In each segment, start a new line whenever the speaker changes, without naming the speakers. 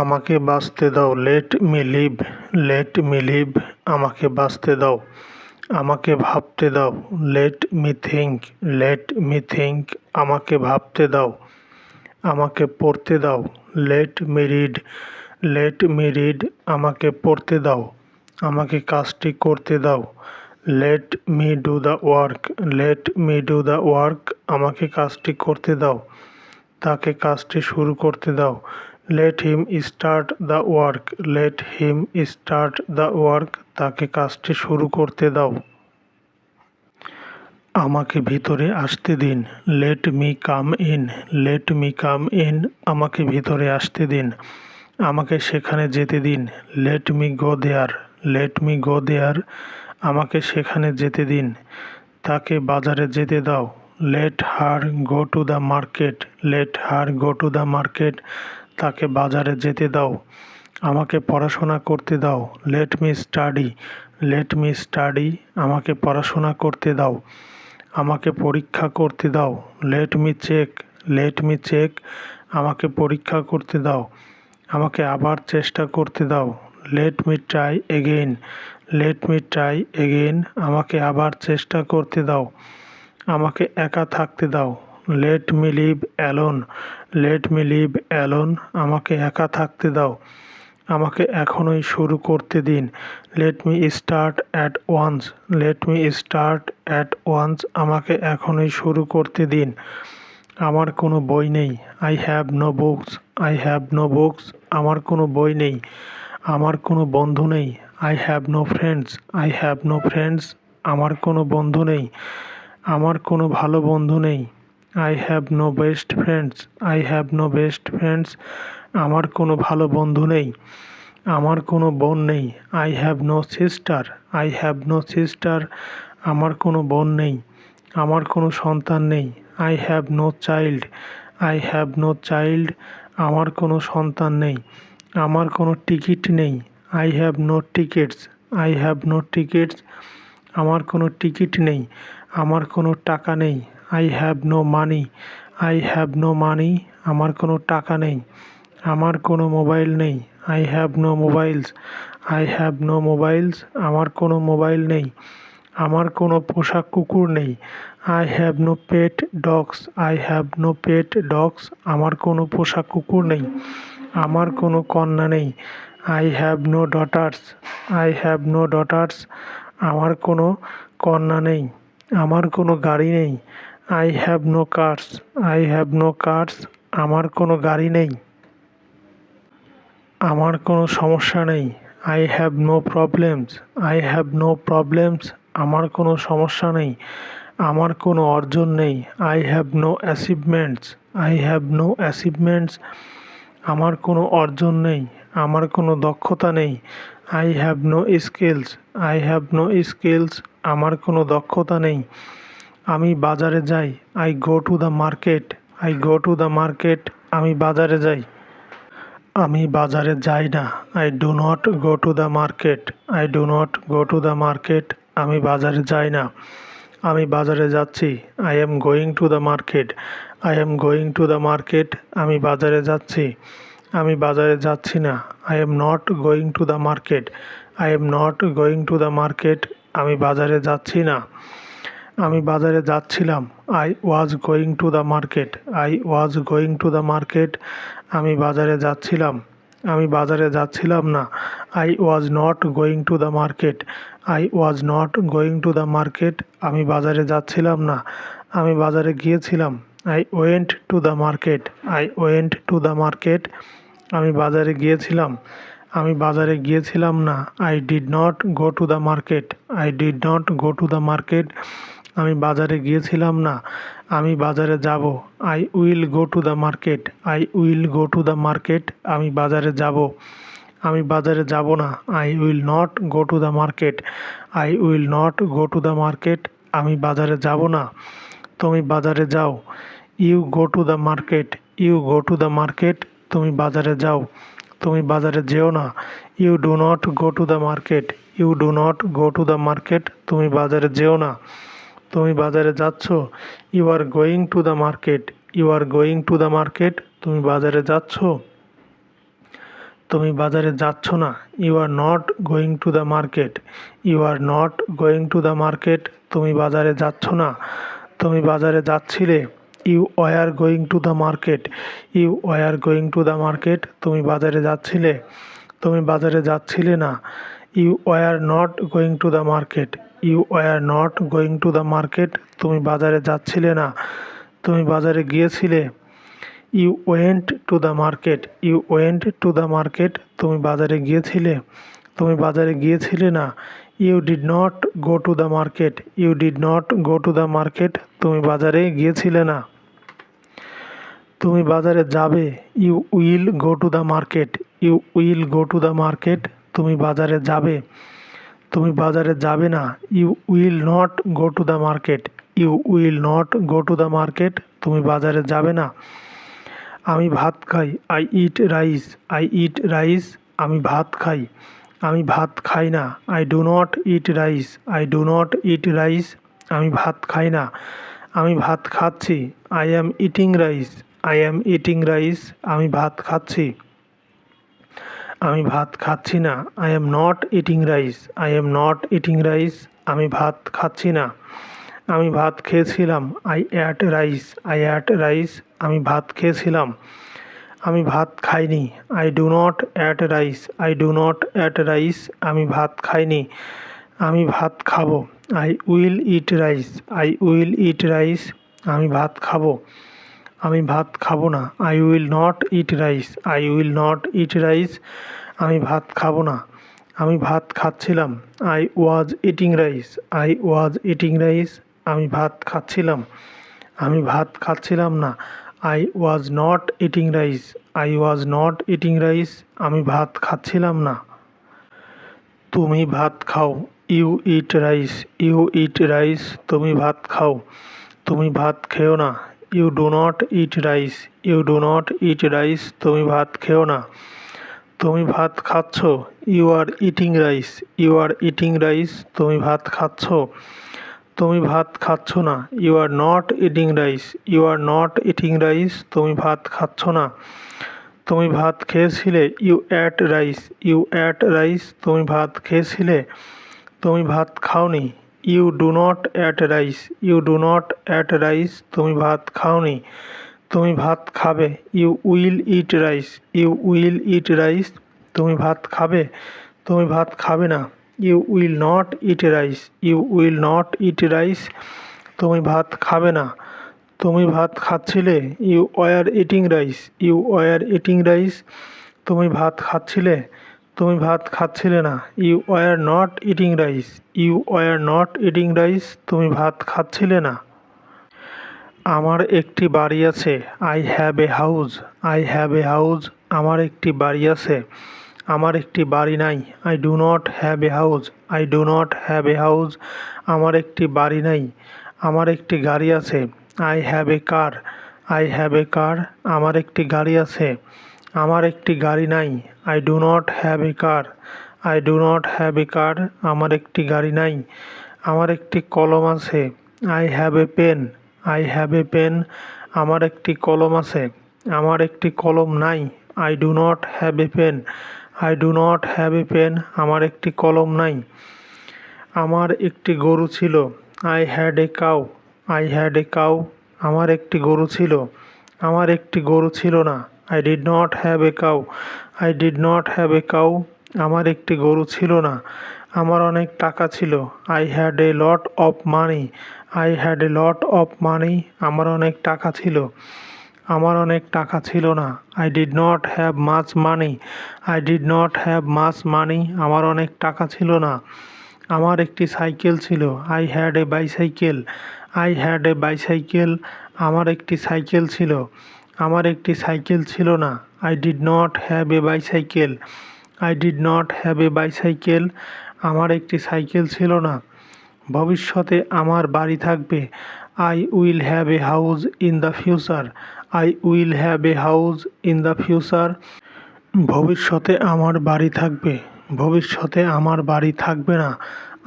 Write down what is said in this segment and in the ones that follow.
আমাকে বাঁচতে দাও let me live let me live আমাকে বাঁচতে দাও, আমাকে ভাবতে দাও let me think let me think আমাকে ভাবতে দাও, আমাকে পড়তে দাও let me read let me read আমাকে পড়তে দাও, আমাকে কাজটি করতে দাও let me do the work let me do the work আমাকে কাজটি করতে দাও, তাকে কাজটি শুরু করতে দাও let him start the work let him start the work তাকে কাজটি শুরু করতে দাও। আমাকে ভিতরে আসতে দিন। Let me come in let me come in আমাকে ভিতরে আসতে দিন। আমাকে সেখানে যেতে দিন। Let me go there let me go there আমাকে সেখানে যেতে দিন। তাকে বাজারে যেতে দাও। Let her go to the market let her go to the market তাকে বাজারে যেতে দাও। আমাকে পড়াশোনা করতে দাও। Let me study let me study আমাকে পড়াশোনা করতে দাও। আমাকে পরীক্ষা করতে দাও। Let me check let me check আমাকে পরীক্ষা করতে দাও। আমাকে আবার চেষ্টা করতে দাও। Let me try again let me try again আমাকে আবার চেষ্টা করতে দাও। আমাকে একা থাকতে দাও। Let me live alone let me live alone আমাকে একা থাকতে দাও। আমাকে এখনই শুরু করতে দিন। Let me start at once let me start at once আমাকে এখনই শুরু করতে দিন। আমার কোনো বই নেই। I have no books I have no books আমার কোনো বই নেই। আমার কোনো বন্ধু নেই। I have no friends I have no friends আমার কোনো বন্ধু নেই। আমার কোনো ভালো বন্ধু নেই। I have no best friends I have no best friends আমার কোনো ভালো বন্ধু নেই। আমার কোনো বোন নেই। I have no sister I have no sister আমার কোনো বোন নেই। আমার কোনো সন্তান নেই। I have no child I have no child আমার কোনো সন্তান নেই। আমার কোনো টিকিট নেই। I have no tickets I have no tickets আমার কোনো টিকিট নেই। আমার কোনো টাকা নেই। I have no money I have no money আমার কোনো টাকা নেই। আমার কোনো মোবাইল নেই। I have no mobiles I have no mobiles আমার কোনো মোবাইল নেই। আমার কোনো পোষা কুকুর নেই। I have no pet dogs I have no pet dogs আমার কোনো পোষা কুকুর নেই। আমার কোনো কন্যা নেই। I have no daughters I have no daughters আমার কোনো কন্যা নেই। আমার কোনো গাড়ি নেই। I have no cars I have no cars আমার কোনো গাড়ি নেই। আমার কোনো সমস্যা নেই। I have no problems I have no problems আমার কোনো সমস্যা নেই। আমার কোনো অর্জন নেই। I have no achievements I have no achievements আমার কোনো অর্জন নেই। আমার কোনো দক্ষতা নেই। I have no skills I have no skills আমার কোনো দক্ষতা নেই। আমি বাজারে যাই I go to the market I go to the market আমি বাজারে যাই। আমি বাজারে যাই না I do not go to the market I do not go to the market আমি বাজারে যাই না। আমি বাজারে যাচ্ছি I am going to the market I am going to the market আমি বাজারে যাচ্ছি। আমি বাজারে যাচ্ছি না I am not going to the market I am not going to the market আমি বাজারে যাচ্ছি না। আমি বাজারে যাচ্ছিলাম। I was going to the market I was going to the market আমি বাজারে যাচ্ছিলাম। আমি বাজারে যাচ্ছিলাম না। I was not going to the market I was not going to the market আমি বাজারে যাচ্ছিলাম না। আমি বাজারে গিয়েছিলাম। I went to the market I went to the market আমি বাজারে গিয়েছিলাম। আমি বাজারে গিয়েছিলাম না। I did not go to the market I did not go to the market আমি বাজারে গিয়েছিলাম না। আমি বাজারে যাব। I will go to the market I will go to the market আমি বাজারে যাব। আমি বাজারে যাব না। I will not go to the market I will not go to the market আমি বাজারে যাব না। তুমি বাজারে যাও। You go to the market you go to the market তুমি বাজারে যাও। তুমি বাজারে যেও না। You do not go to the market you do not go to the market তুমি বাজারে যেও না। তুমি বাজারে যাচ্ছ you are going to the market you are going to the market তুমি বাজারে যাচ্ছ। তুমি বাজারে যাচ্ছ না you are not going to the market you are not going to the market তুমি বাজারে যাচ্ছ না। তুমি বাজারে যাচ্ছিলে you were going to the market you were going to the market তুমি বাজারে যাচ্ছিলে। তুমি বাজারে যাচ্ছিলে না you were not going to the market you were not going to the market তুমি বাজারে যাচ্ছিলে না। তুমি বাজারে গিয়েছিলে। You went to the market you went to the market তুমি বাজারে গিয়েছিলে। তুমি বাজারে গিয়েছিলে না। You did not go to the market you did not go to the market তুমি বাজারে গিয়েছিলে না। তুমি বাজারে যাবে। You will go to the market you will go to the market তুমি বাজারে যাবে। তুমি বাজারে যাবে না। You will not go to the market you will not go to the market তুমি বাজারে যাবে না। আমি ভাত খাই। I eat rice I eat rice আমি ভাত খাই। আমি ভাত খাই না। I do not eat rice I do not eat rice আমি ভাত খাই না। আমি ভাত খাচ্ছি। I am eating rice I am eating rice আমি ভাত খাচ্ছি। আমি ভাত খাচ্ছি না। I am not eating rice I am not eating rice আমি ভাত খাচ্ছি না। আমি ভাত খেয়েছিলাম। I ate rice I ate rice আমি ভাত খেয়েছিলাম। আমি ভাত খাইনি। I do not ate rice I do not ate rice আমি ভাত খাইনি। আমি ভাত খাব। I will eat rice I will eat rice আমি ভাত খাব। আমি ভাত খাব না। I will not eat rice I will not eat rice আমি ভাত খাব না। আমি ভাত খাচ্ছিলাম। I was eating rice I was eating rice আমি ভাত খাচ্ছিলাম। আমি ভাত খাচ্ছিলাম না। I was not eating rice I was not eating rice আমি ভাত খাচ্ছিলাম না। তুমি ভাত খাও। You eat rice you eat rice তুমি ভাত খাও। তুমি ভাত খেও না। You do not eat rice you do not eat rice তুমি ভাত খেও না। তুমি ভাত খাচ্ছ। You are eating rice you are eating rice তুমি ভাত খাচ্ছ। তুমি ভাত খাচ্ছ না। You are not eating rice you are not eating rice তুমি ভাত খাচ্ছ না। তুমি ভাত খেয়েছিলে। You ate rice you ate rice তুমি ভাত খেয়েছিলে। তুমি ভাত খাওনি। You do not ate rice you do not ate rice তুমি ভাত খাওনি। তুমি ভাত খাবে। You will eat rice you will eat rice তুমি ভাত খাবে। তুমি ভাত খাবে না। You will not eat rice you will not eat rice তুমি ভাত খাবে না। তুমি ভাত খাচ্ছিলে। You were eating rice you were eating rice তুমি ভাত খাচ্ছিলে। তুমি ভাত খাচ্ছিলে না। You were not eating rice you were not eating rice তুমি ভাত খাচ্ছিলে না। আমার একটি বাড়ি আছে। I have a house I have a house আমার একটি বাড়ি আছে। আমার একটি বাড়ি নাই। I do not have a house I do not have a house আমার একটি বাড়ি নাই। আমার একটি গাড়ি আছে। I have a car I have a car আমার একটি গাড়ি আছে। আমার একটি গাড়ি নাই। I do not have a car I do not have a car আমার একটি গাড়ি নাই। আমার একটি কলম আছে। I have a pen I have a pen আমার একটি কলম আছে। আমার একটি কলম নাই। I do not have a pen I do not have a pen আমার একটি কলম নাই। আমার একটি গরু ছিল। I had a cow I had a cow আমার একটি গরু ছিল। আমার একটি গরু ছিল না। I did not have a cow I did not have a cow আমার একটি গরু ছিল না। আমার অনেক টাকা ছিল। I had a lot of money I had a lot of money আমার অনেক টাকা ছিল। আমার অনেক টাকা ছিল না। I did not have much money I did not have much money আমার অনেক টাকা ছিল না। আমার একটি সাইকেল ছিল। I had a bicycle I had a bicycle আমার একটি সাইকেল ছিল। আমার একটি সাইকেল ছিল না। I did not have a bicycle I did not have a bicycle আমার একটি সাইকেল ছিল না। ভবিষ্যতে আমার বাড়ি থাকবে। I will have a house in the future I will have a house in the future ভবিষ্যতে আমার বাড়ি থাকবে। ভবিষ্যতে আমার বাড়ি থাকবে না।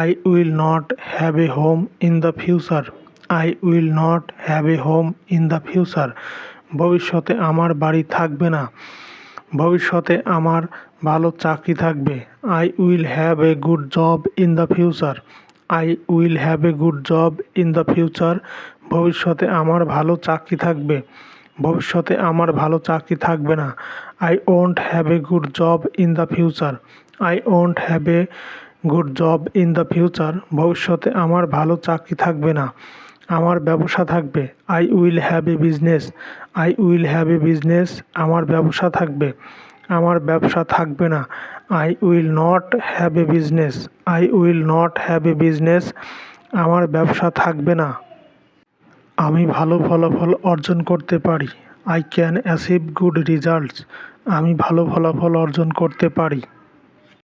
I will not have a home in the future I will not have a home in the future ভবিষ্যতে আমার বাড়ি থাকবে না। ভবিষ্যতে আমার ভালো চাকরি থাকবে। I will have a good job in the future I will have a good job in the future ভবিষ্যতে আমার ভালো চাকরি থাকবে। ভবিষ্যতে আমার ভালো চাকরি থাকবে না। I won't have a good job in the future I won't have a good job in the future ভবিষ্যতে আমার ভালো চাকরি থাকবে না। আমার ব্যবসা থাকবে। I will have a business I will have a business আমার ব্যবসা থাকবে। আমার ব্যবসা থাকবে না। I will not have a business I will not have a business আমার ব্যবসা থাকবে না। আমি ভালো ফলাফল অর্জন করতে পারি। I can achieve good results আমি ভালো ফলাফল অর্জন করতে পারি।